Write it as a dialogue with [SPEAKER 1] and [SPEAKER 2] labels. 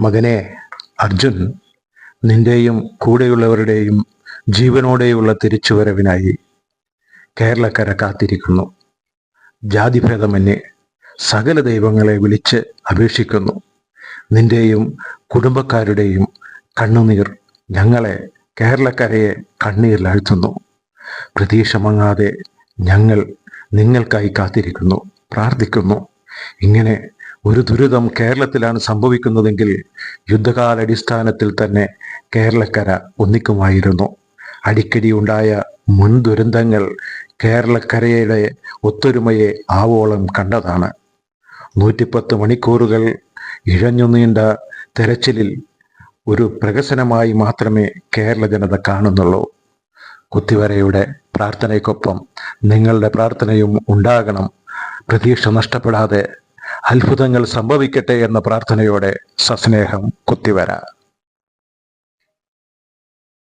[SPEAKER 1] മകനെ അർജുൻ നിന്റെയും കൂടെയുള്ളവരുടെയും ജീവനോടെയുള്ള തിരിച്ചുവരവിനായി കേരളക്കര കാത്തിരിക്കുന്നു. ജാതിഭേദമന്യേ സകല ദൈവങ്ങളെ വിളിച്ച് അപേക്ഷിക്കുന്നു. നിന്റെയും കുടുംബക്കാരുടെയും കണ്ണുനീർ ഞങ്ങളെ കേരളക്കരയെ കണ്ണീരിലാഴ്ത്തുന്നു പ്രതീക്ഷ മങ്ങാതെ ഞങ്ങൾ നിങ്ങൾക്കായി കാത്തിരിക്കുന്നു. പ്രാർത്ഥിക്കുന്നു. ഇങ്ങനെ ഒരു ദുരിതം കേരളത്തിലാണ് സംഭവിക്കുന്നതെങ്കിൽ യുദ്ധകാലടിസ്ഥാനത്തിൽ തന്നെ കേരളക്കര ഒന്നിക്കുമായിരുന്നു. അടിക്കടി ഉണ്ടായ മുൻ ദുരന്തങ്ങൾ കേരളക്കരയുടെ ഒത്തൊരുമയെ ആവോളം കണ്ടതാണ്. നൂറ്റിപ്പത്ത് മണിക്കൂറുകൾ ഇഴഞ്ഞു നീണ്ട തെരച്ചിലിൽ ഒരു പ്രഹസനമായി മാത്രമേ കേരള ജനത കാണുന്നുള്ളൂ. കുത്തിവരയുടെ പ്രാർത്ഥനയ്ക്കൊപ്പം നിങ്ങളുടെ പ്രാർത്ഥനയും ഉണ്ടാകണം. പ്രതീക്ഷ നഷ്ടപ്പെടാതെ അത്ഭുതങ്ങൾ സംഭവിക്കട്ടെ എന്ന പ്രാർത്ഥനയോടെ സസ്നേഹം കുത്തിവര.